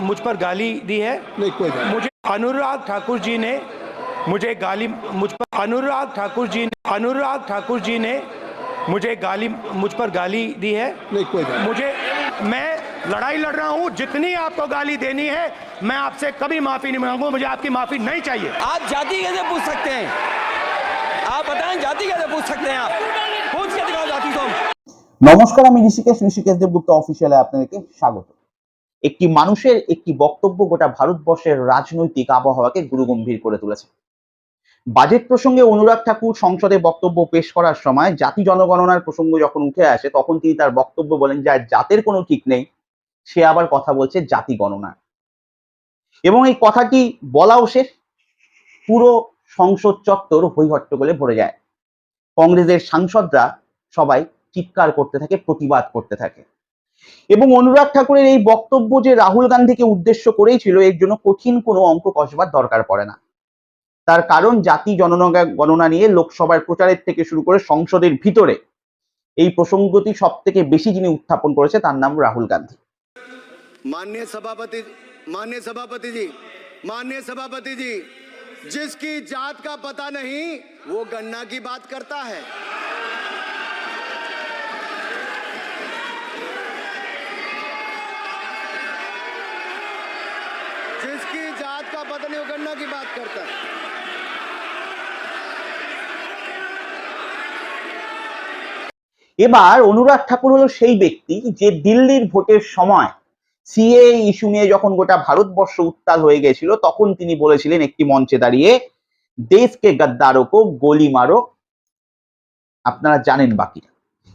मुझ पर गाली दी है नहीं कोई बात मुझे अनुराग ठाकुर जी ने मुझे गाली मुझ पर अनुराग ठाकुर जी ने अनुराग ठाकुर जी ने मुझे गाली मुझ पर गाली दी है नहीं कोई बात मुझे मैं लड़ाई लड़ रहा हूं जितनी आपको गाली देनी है मैं आपसे कभी माफी नहीं मांगूंगा मुझे आपकी माफी नहीं चाहिए आप जाति कैसे पूछ सकते हैं आप बताएं जाति कैसे पूछ सकते हैं आप पूछ के दिखाओ जाति को নমস্কার আমি ঋষিকেশ ঋষিকেশ দেবগুপ্ত অফিসিয়ালে আপনাদেরকে স্বাগত একটি মানুষের একটি বক্তব্য গোটা ভারতবর্ষের রাজনৈতিক আবহাওয়াকে গুরুগম্ভীর করে তুলেছে। বাজেট প্রসঙ্গে অনুরাগ ঠাকুর সংসদে বক্তব্য পেশ করার সময় জাতি জনগণনার প্রসঙ্গ যখন উঠে আসে, তখন তিনি তার বক্তব্য বলেন যে জাতের কোনো ঠিক নেই। সে আবার কথা বলছে জাতি গণনা এবং এই কথাটি বলাও শেষ। পুরো সংসদ চত্বর হৈহট্টগোলে ভরে যায়। কংগ্রেসের সাংসদরা সবাই চিৎকার করতে থাকে, প্রতিবাদ করতে থাকে। এবং অনুরাগ ঠাকুরের এই বক্তব্য যে রাহুল গান্ধীকে উদ্দেশ্য করেই ছিল এর জন্য কঠিন কোনো অঙ্ক কষবার দরকার পড়ে না তার কারণ জাতি জনগণনা গণনা নিয়ে লোকসভার প্রচারের থেকে শুরু করে সংসদের ভিতরে এই প্রসঙ্গটি সব থেকে বেশি যিনি উত্থাপন করেছে তার নাম রাহুল গান্ধী माननीय सभापति माननीय सभापति जी माननीय सभापति जी जिसकी जात का पता नहीं वो गन्ना की बात करता है जिसकी जात का पता नहीं वो गन्ना की बात करता है এবার অনুরাগ ঠাকুর হলো সেই ব্যক্তি যে দিল্লির ভোটের সময় সিএ ইস্যু নিয়ে যখন গোটা ভারতবর্ষ উত্তাল হয়ে গেছিল তখন তিনি বলেছিলেন একটি মঞ্চে দাঁড়িয়ে দেশকে গদ্দারো কো গলি মারো আপনারা জানেন বাকি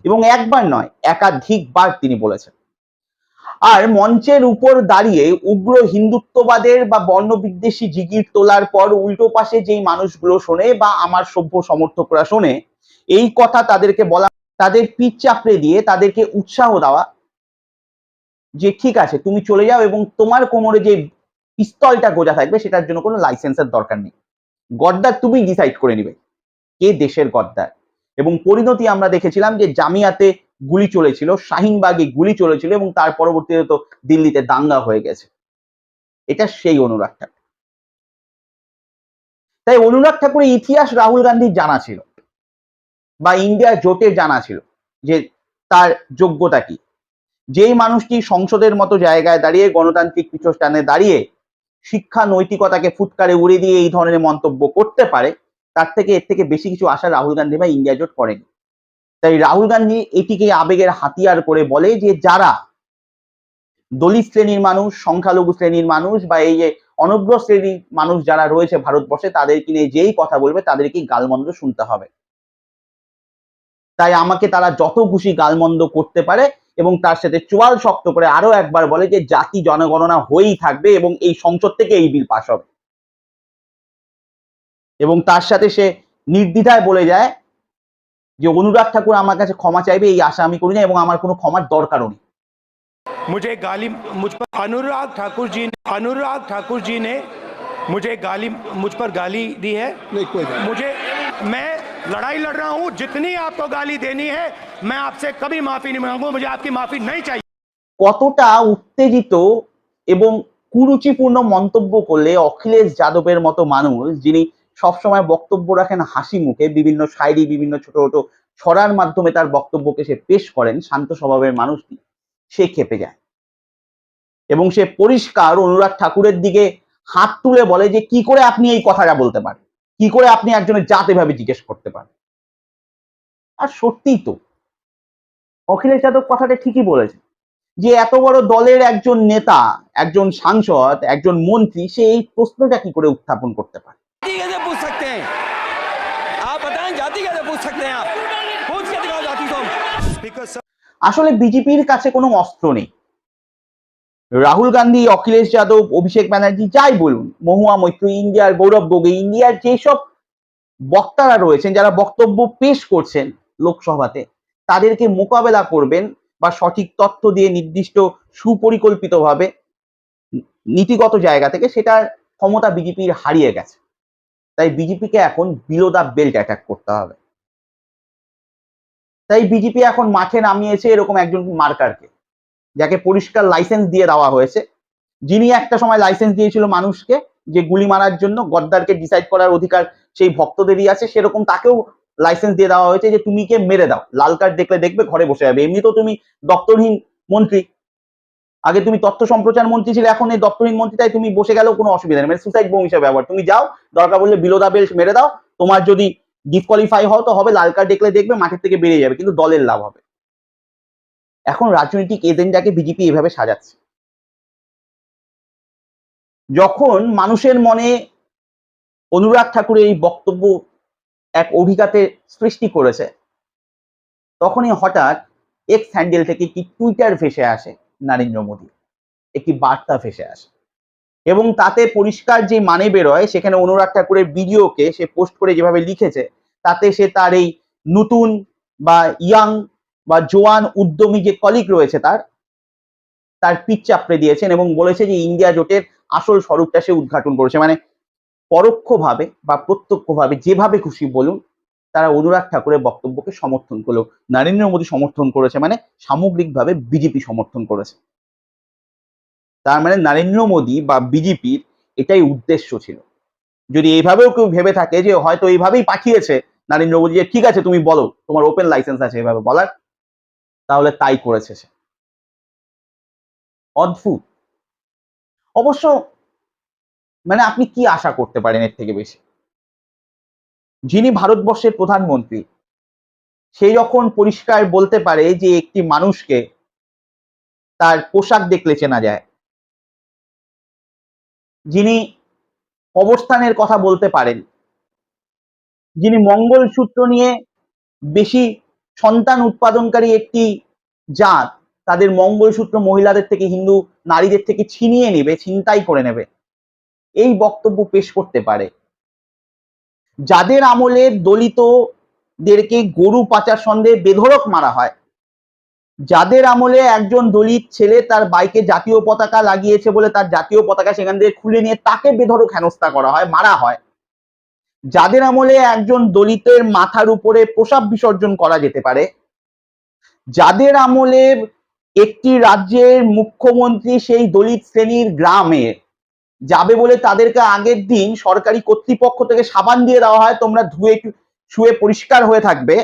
এবং একবার নয় একাধিকবার তিনি বলেছেন আর মঞ্চের উপর দাঁড়িয়ে উগ্র হিন্দুত্ববাদের বা বর্ণ বিদ্বেষী জিগির তোলার পর উল্টো পাশে যেই মানুষগুলো শোনে বা আমার সভ্য সমর্থকরা শোনে, এই কথা তাদেরকে বলা, তাদের পিঠ চাপড়ে দিয়ে তাদেরকে উৎসাহ দেওয়া যে ঠিক আছে, তুমি চলে যাও এবং তোমার কোমরে যে পিস্তলটা গোজা থাকবে সেটার জন্য কোনো লাইসেন্সের দরকার নেই। গদ্দার তুমি ডিসাইড করে নিবে, কে দেশের গদ্দার? এবং পরিণতি আমরা দেখেছিলাম যে জামিয়াতে গুলি চলেছিল, শাহিনবাগে গুলি চলেছিল এবং তার পরবর্তীতে তো দিল্লিতে দাঙ্গা হয়ে গেছে। এটা সেই অনুরাগ ঠাকুর। তাই অনুরাগ ঠাকুরের ইতিহাস রাহুল গান্ধীর জানা ছিল বা ইন্ডিয়া জোটের জানা ছিল যে তার যোগ্যতা কি। যেই মানুষটি সংসদের মতো জায়গায় দাঁড়িয়ে, গণতান্ত্রিক পীঠস্থানে দাঁড়িয়ে শিক্ষা নৈতিকতাকে ফুটকারে উড়ে দিয়ে এই ধরনের মন্তব্য করতে পারে, তার থেকে এর থেকে বেশি কিছু আশা রাহুল গান্ধী বা ইন্ডিয়া জোট করেনি। তাই রাহুল গান্ধী এটিকে আবেগের হাতিয়ার করে বলে যে যারা দলিত শ্রেণির মানুষ, সংখ্যালঘু শ্রেণির মানুষ বা এই যে অনগ্র শ্রেণির মানুষ যারা রয়েছে ভারতবর্ষে তাদেরকে নিয়ে যেই কথা বলবে, তাদেরকে গালমন্দ শুনতে হবে। তাই আমাকে তারা যত খুশি গালমন্দ করতে পারে এবং তার সাথে চোয়াল শক্ত করে আরও একবার বলে যে জাতি জনগণনা হয়েই থাকবে এবং এই সংসদ থেকে এই বিল পাশ হবে। এবং তার সাথে সে নির্দ্বিধায় বলে যায় যে অনুরাগ ঠাকুর আমার কাছে ক্ষমা চাইবে এই আশা আমি করি না এবং আমার কোনো ক্ষমার দরকারও নেই मुझे गाली मुझ पर अनुराग ठाकुर जी ने अनुराग ठाकुर जी ने मुझे गाली मुझ पर गाली दी है नहीं कोई बात मुझे मैं लड़ाई लड़ रहा हूं जितनी आपको गाली देनी है मैं आपसे कभी माफी नहीं मांगूंगा मुझे आपकी माफी नहीं चाहिए কতটা উত্তেজিত এবং কুরুচিপূর্ণ মন্তব্য করলে অখিলেশ যাদবের মতো মানুষ যিনি সবসময় বক্তব্য রাখেন হাসি মুখে। বিভিন্ন শায়রি বিভিন্ন ছোট ছোট ছড়ার মাধ্যমে তার বক্তব্যকে সে পেশ করেন শান্ত স্বভাবের মানুষটি। সে খেপে যায়। এবং সে পরিষ্কার অনুরাগ ঠাকুরের দিকে হাত তুলে বলে যে, কি করে আপনি এই কথাটা বলতে পারেন? কি করে আপনি একজনের জাত এভাবে জিজ্ঞেস করতে পারেন? আর সত্যিই তো, অখিলেশ যাদব কথাটা ঠিকই বলেছে যে, এত বড় দলের একজন নেতা, একজন সাংসদ, একজন মন্ত্রী, সে এই প্রশ্নটা কি করে উত্থাপন করতে পারে? कैसे पूछ सकते हैं आप बताएं जाति कैसे पूछ सकते हैं आप पूछ के दिखाओ जाति को Because আসলে বিজেপির কাছে কোনো অস্ত্র নেই রাহুল গান্ধী অখিলেশ যাদব অভিষেক ব্যানার্জি যাই বলুন মহুয়া মৈত্র ইন্ডিয়ার গৌরব গগৈ ইন্ডিয়ার যেসব বক্তারা রয়েছেন যারা বক্তব্য পেশ করছেন লোকসভাতে তাদেরকে মোকাবেলা করবেন বা সঠিক তথ্য দিয়ে নির্দিষ্ট সুপরিকল্পিতভাবে নীতিগত জায়গা থেকে সেটার ক্ষমতা বিজেপির হারিয়ে গেছে তাই বিজেপিকে এখন বিলো দা বেল্ট অ্যাটাক করতে হবে। তাই বিজেপি এখন মাঠে নামিয়েছে এরকম একজন মার্কারকে যাকে পরিষ্কার লাইসেন্স দিয়ে দেওয়া হয়েছে। যিনি একটা সময় লাইসেন্স দিয়েছিল মানুষকে যে গুলি মারার জন্য গদ্দারকে ডিসাইড করার অধিকার সেই ভক্তদেরই আছে, সেরকম তাকেও লাইসেন্স দিয়ে দেওয়া হয়েছে যে, তুমি কে মেরে দাও। লাল কার্ড দেখলে দেখবে, ঘরে বসে যাবে। এমনিতেও তুমি দপ্তরহীন মন্ত্রী আগে তুমি তথ্য সম্প্রচার মন্ত্রী ছিলে, এখন এই দপ্তরহীন মন্ত্রী, তাই তুমি বসে গেলেও কোনো অসুবিধা নেই। মানে সুসাইড বোম হিসেবে ব্যবহার। তুমি যাও, দরকার বললে বিলোদা বেল্ট মেরে দাও। তোমার যদি ডিসকোয়ালিফাই হও তো হবে, লাল কার্ড দেখলে দেখবে, মাঠের থেকে বেরিয়ে যাবে, কিন্তু দলের লাভ হবে। এখন রাজনৈতিক এজেন্ডাকে বিজেপি এভাবে সাজাচ্ছে। যখন মানুষের মনে অনুরাগ ঠাকুরের এই বক্তব্য এক অভিঘাতের সৃষ্টি করেছে, তখনই হঠাৎ এক্স হ্যান্ডেল থেকে একটি টুইটার ভেসে আসে। নরেন্দ্র মোদী। একটি বার্তা ভেসে আসে। এবং তাতে পরিষ্কার যে মানে বেরোয়, সেখানে অনুরাগ ঠাকুরের ভিডিওকে সে পোস্ট করে যেভাবে লিখেছে, তাতে সে তার এই নতুন বা ইয়াং বা জোয়ান উদ্যমী যে কলিগ রয়েছে তার তার পিচ চাপড়ে দিয়েছেন এবং বলেছে যে ইন্ডিয়া জোটের আসল স্বরূপটা সে উদ্ঘাটন করেছে। মানে পরোক্ষভাবে বা প্রত্যক্ষভাবে যেভাবে খুশি বলুন তারা অনুরাগ ঠাকুরের বক্তব্যকে সমর্থন করল। নরেন্দ্র মোদী সমর্থন করেছে মানে সামগ্রিকভাবে বিজেপি সমর্থন করেছে। তার মানে নরেন্দ্র মোদী বা বিজেপির এটাই উদ্দেশ্য ছিল। যদি এইভাবেও কেউ ভেবে থাকে যে হয়তো এইভাবেই পাঠিয়েছে নরেন্দ্র মোদী যে, ঠিক আছে, তুমি বলো, তোমার ওপেন লাইসেন্স আছে এভাবে বলার। তাহলে তাই করেছে সে। অদ্ভুত। অবশ্য মানে আপনি কি আশা করতে পারেন এর থেকে বেশি? যিনি ভারতবর্ষের প্রধানমন্ত্রী সে যখন পরিষ্কার বলতে পারে যে একটি মানুষকে তার পোশাক দেখলে চেনা যায়। যিনি অবস্থানের কথা বলতে পারেন, যিনি মঙ্গলসূত্র নিয়ে বেশি সন্তান উৎপাদনকারী একটি জাত, তাদের মঙ্গলসূত্র মহিলাদের থেকে, হিন্দু নারীদের থেকে ছিনিয়ে নেবে, ছিনতাই করে নেবে। এই বক্তব্য পেশ করতে পারে। যাদের আমলে দলিতদেরকে গরু পাচার সন্দেহে বেধড়ক মারা হয়, যাদের আমলে একজন দলিত ছেলে তার বাইকে জাতীয় পতাকা লাগিয়েছে বলে তার জাতীয় পতাকা সেখান থেকে খুলে নিয়ে তাকে বেধড়ক হেনস্থা করা হয়, মারা হয়। যাদের আমলে একজন দলিতের মাথার উপরে প্রসাব বিসর্জন করা যেতে পারে, যাদের আমলে একটি রাজ্যের মুখ্যমন্ত্রী সেই দলিত শ্রেণির গ্রামে যাবে বলে তাদেরকে আগের দিন সরকারি কর্তৃপক্ষ থেকে সাবান দিয়ে দেওয়া হয়, তোমরা ধুয়ে শুয়ে পরিষ্কার হয়ে থাকবে।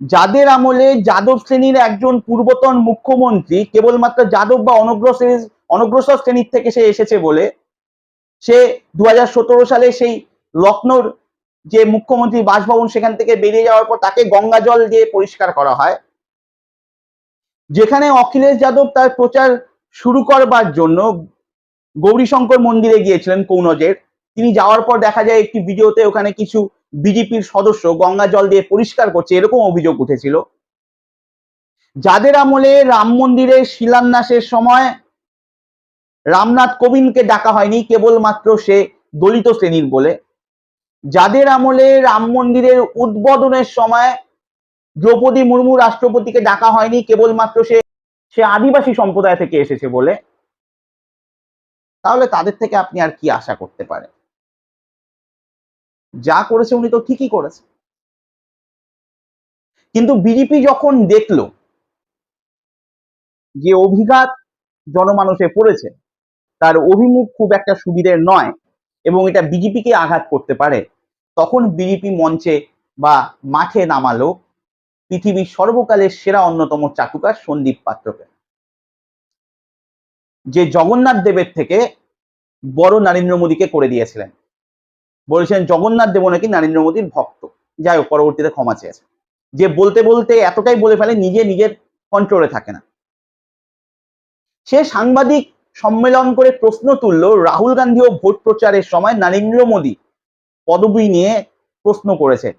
যাদের আমলে যাদব শ্রেণির একজন পূর্বতন মুখ্যমন্ত্রী, কেবলমাত্র যাদব বা অনগ্রসর অনগ্রসর শ্রেণির থেকে সে এসেছে বলে, সে দু হাজার সতেরো সালে সেই লখনৌর যে মুখ্যমন্ত্রী বাসভবন সেখান থেকে বেরিয়ে যাওয়ার পর তাকে গঙ্গা জল দিয়ে পরিষ্কার করা হয়। যেখানে অখিলেশ যাদব তার প্রচার শুরু করবার জন্য গৌরীশঙ্কর মন্দিরে গিয়েছিলেন কৌনজের। তিনি যাওয়ার পর দেখা যায় একটি ভিডিওতে ওখানে কিছু বিজেপির সদস্য গঙ্গা জল দিয়ে পরিষ্কার করছে, এরকম অভিযোগ উঠেছিল। যাদের আমলে রাম মন্দিরের শিলান্যাসের সময় রামনাথ কোবিন্দকে ডাকা হয়নি, কেবলমাত্র সে দলিত শ্রেণির বলে। যাদের আমলে রাম মন্দিরের উদ্বোধনের সময় দ্রৌপদী মুর্মু রাষ্ট্রপতিকে ডাকা হয়নি, কেবলমাত্র সে সে আদিবাসী সম্প্রদায় থেকে এসেছে বলে। তাহলে তাদের থেকে আপনি আর কি আশা করতে পারেন? যা করেছে উনি তো ঠিকই করেছে। কিন্তু বিজেপি যখন দেখল যে অভিঘাত জনমানুষে পড়েছে, তার অভিমুখ খুব একটা সুবিধের নয় এবং এটা বিজেপিকে আঘাত করতে পারে, তখন বিজেপি মঞ্চে বা মাঠে নামালো পৃথিবীর সর্বকালের সেরা অন্যতম চাটুকার সন্দীপ পাত্রকে। যে জগন্নাথ দেবের থেকে বড় নরেন্দ্র মোদীকে করে দিয়েছিলেন। বলেছেন জগন্নাথ দেব নাকি নরেন্দ্র মোদীর ভক্ত। যাই হোক, পরবর্তীতে ক্ষমা চেয়েছে। যে বলতে বলতে এতটাই বলে ফেলে, নিজে নিজের কন্ট্রোলে থাকে না। সে সাংবাদিক সম্মেলন করে প্রশ্ন তুললো, রাহুল গান্ধীও ভোট প্রচারের সময় নরেন্দ্র মোদী পদবি নিয়ে প্রশ্ন করেছে।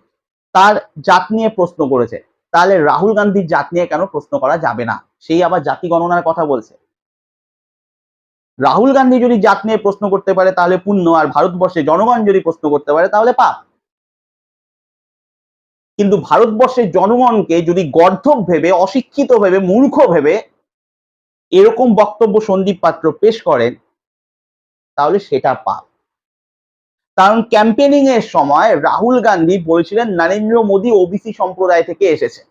তার জাত নিয়ে প্রশ্ন করেছে। তাহলে রাহুল গান্ধীর জাত নিয়ে কেন প্রশ্ন করা যাবে না? সেই আবার জাতি গণনার কথা বলছে। রাহুল গান্ধী যদি জাত নিয়ে প্রশ্ন করতে পারে, তাহলে পুণ্য, আর ভারতবর্ষে জনগণ যদি প্রশ্ন করতে পারে, তাহলে পাপ। কিন্তু ভারতবর্ষের জনগণকে যদি গর্ধব ভেবে, অশিক্ষিত ভেবে, মূর্খ ভেবে এরকম বক্তব্য সন্দীপ পাত্র পেশ করেন, তাহলে সেটা পাপ। কারণ ক্যাম্পেনিং এর সময় রাহুল গান্ধী বলেছিলেন, নরেন্দ্র মোদী ওবিসি সম্প্রদায় থেকে এসেছে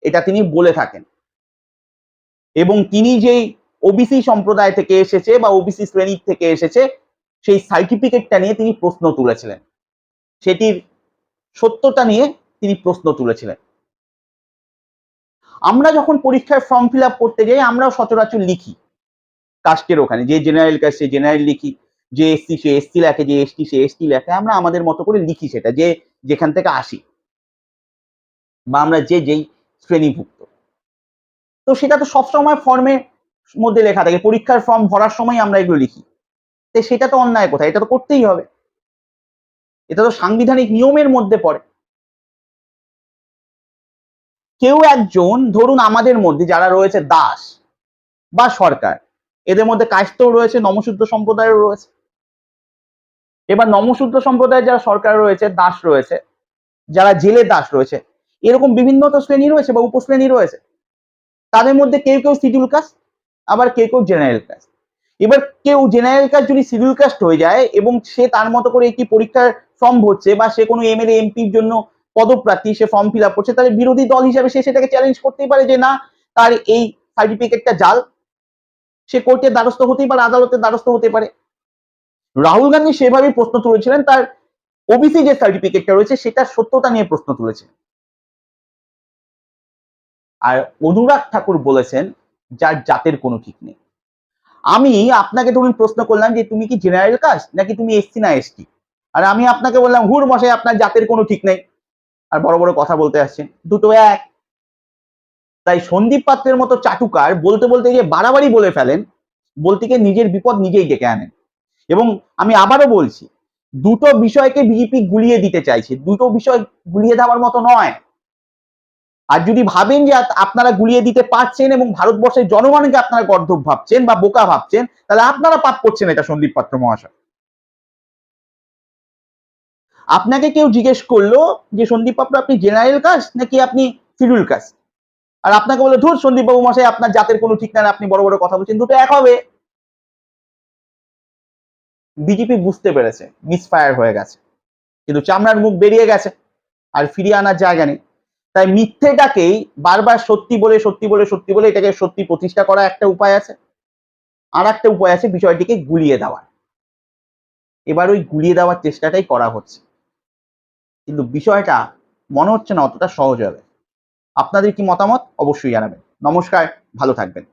এটা তিনি বলে থাকেন। এবং তিনি যেই ওবিসি সম্প্রদায় থেকে এসেছে বা ওবিসি শ্রেণির থেকে এসেছে, সেই সার্টিফিকেটটা নিয়ে তিনি প্রশ্ন তুলেছিলেন। সেটির সত্যতা নিয়ে তিনি প্রশ্ন তুলেছিলেন। আমরা যখন পরীক্ষায় ফর্ম ফিল আপ করতে যাই, আমরাও সচরাচর লিখি। কাস্টের ওখানে, যে জেনারেল কাস্ট সে জেনারেল লিখি। যে এসসি সে এসসি লেখে, যে এসটি সে এসটি লেখে, আমরা আমাদের মতো করে লিখি সেটা, যে যেখান থেকে আসি। বা আমরা যে, যেই শ্রেণীভুক্ত। তো সেটা তো সবসময় ফর্মের মধ্যে লেখা থাকে, পরীক্ষার ফর্ম ভরার সময় আমরা এগুলো লিখি। তো সেটা তো অন্যায় কোথায়? এটা তো করতেই হবে। এটা তো সাংবিধানিক নিয়মের মধ্যে পড়ে। কেউ একজন, ধরুন আমাদের মধ্যে যারা রয়েছে দাস বা সরকার, এদের মধ্যে কায়স্থও রয়েছে নমশূদ্র সম্প্রদায়েরও রয়েছে। এবার নমশূদ্র সম্প্রদায়ের যারা সরকার রয়েছে, দাস রয়েছে, যারা জেলে দাস রয়েছে, এরকম বিভিন্ন তো শ্রেণি রয়েছে বা উপশ্রেণী রয়েছে, তাদের মধ্যে কেউ কেউ শিডিউল কাস্ট আবার কেউ কেউ জেনারেল কাস্ট এবার কেউ জেনারেল কাস্ট যদি শিডিউল কাস্ট হয়ে যায় এবং সে তার মতো করে একটি পরীক্ষার ফর্ম ভরছে বা সে কোনো এমএলএ এমপির জন্য পদপ্রার্থী, সে ফর্ম ফিল আপ করছে, তাহলে বিরোধী দল হিসাবে সে সেটাকে চ্যালেঞ্জ করতেই পারে যে না, তার এই সার্টিফিকেটটা জাল। সে কোর্টের দ্বারস্থ হতেই পারে, আদালতের দ্বারস্থ হতে পারে। রাহুল গান্ধী সেভাবেই প্রশ্ন তুলেছিলেন, তার ওবিসি যে সার্টিফিকেটটা রয়েছে, সেটার সত্যতা নিয়ে প্রশ্ন তুলেছিলেন। আর অনুরাগ ঠাকুর বলেছেন যার জাতের কোনো ঠিক নেই। আমি আপনাকে ধরুন প্রশ্ন করলাম যে, তুমি কি জেনারেল কাস্ট নাকি তুমি এসসি না এসটি আর আমি আপনাকে বললাম, হুর মশাই, আপনার জাতের কোনো ঠিক নেই। আর বড় বড় কথা বলতে আসছেন দুটো এক। তাই সন্দীপ পাত্রের মতো চাটুকার বলতে বলতে যে বাড়াবাড়ি বলে ফেলেন বলতে গিয়ে নিজের বিপদ নিজেই ডেকে আনেন। এবং আমি আবারও বলছি, দুটো বিষয়কে বিজেপি গুলিয়ে দিতে চাইছে। দুটো বিষয় গুলিয়ে দেওয়ার মতো নয়। আর যদি ভাবেন যে আপনারা গুলিয়ে দিতে পারছেন এবং ভারতবর্ষের জনগণকে আপনারা গর্ধব ভাবছেন বা বোকা ভাবছেন, তাহলে আপনারা পাপ করছেন এটা সন্দীপ পাত্র মহাশয়। আপনাকে কেউ জিজ্ঞেস করল যে, সন্দীপ পাত্র আপনি জেনারেল কাস্ট নাকি আপনি শিডিউল কাস্ট? আর আপনাকে বলে ধুর সন্দীপ বাবু মশাই আপনার জাতের কোনো ঠিক না, আপনি বড় বড় কথা বলছেন, দুটো এক হবে। বিজেপি বুঝতে পেরেছে মিসফায়ার হয়ে গেছে। কিন্তু চামড়ার মুখ বেরিয়ে গেছে, আর ফিরিয়ে আনার জায়গা নেই। তাই মিথ্যেটাকেই বারবার সত্যি বলে সত্যি বলে সত্যি বলে এটাকে সত্যি প্রতিষ্ঠা করা একটা উপায় আছে। আর একটা উপায় আছে বিষয়টিকে গুলিয়ে দেওয়ার। এবার ওই গুলিয়ে দেওয়ার চেষ্টাটাই করা হচ্ছে। কিন্তু বিষয়টা মনে হচ্ছে না অতটা সহজ হবে। আপনাদের কি মতামত? অবশ্যই জানাবেন। নমস্কার, ভালো থাকবেন।